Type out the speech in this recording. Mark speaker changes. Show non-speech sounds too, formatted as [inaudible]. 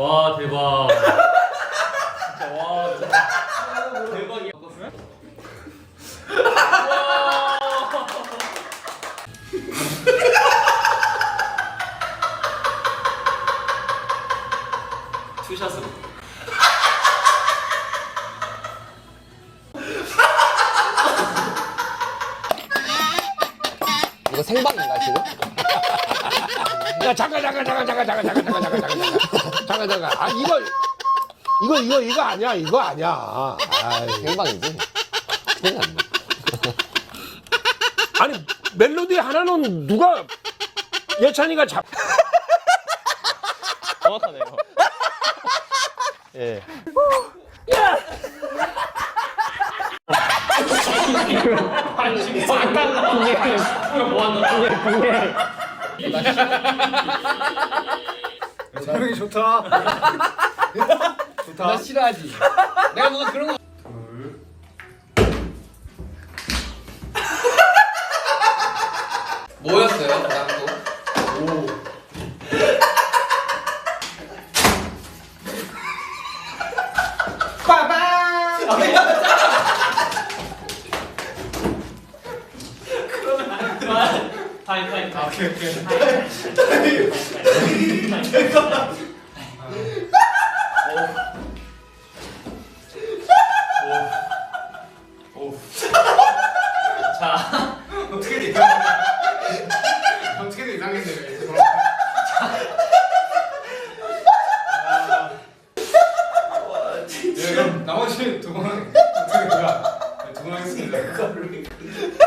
Speaker 1: 와 대박. 진짜 와 진짜 대박이야. 투샷으로.
Speaker 2: 이거 생방인가 지금?
Speaker 3: 야 잠깐 잠깐 잠깐 잠깐 잠깐 잠깐 잠깐 잠깐 잠깐 잠깐 잠깐 아 이거 이거 이거 이거 아니야 이거 아니야 아이.
Speaker 2: 생방이지. 큰일 났네.
Speaker 3: 아니 멜로디 하나는 누가 예찬이가 잡
Speaker 1: 정확하네요. 예. [laughs]
Speaker 4: 조명이 좋다.
Speaker 2: 나 싫어하지. 내가 뭔가 그런 거. 뭐였어요? 난도.
Speaker 1: 타임 타임 타임.
Speaker 4: 오케이 오케이. 나머지 두번 하겠습니다. 두번 하겠습니다.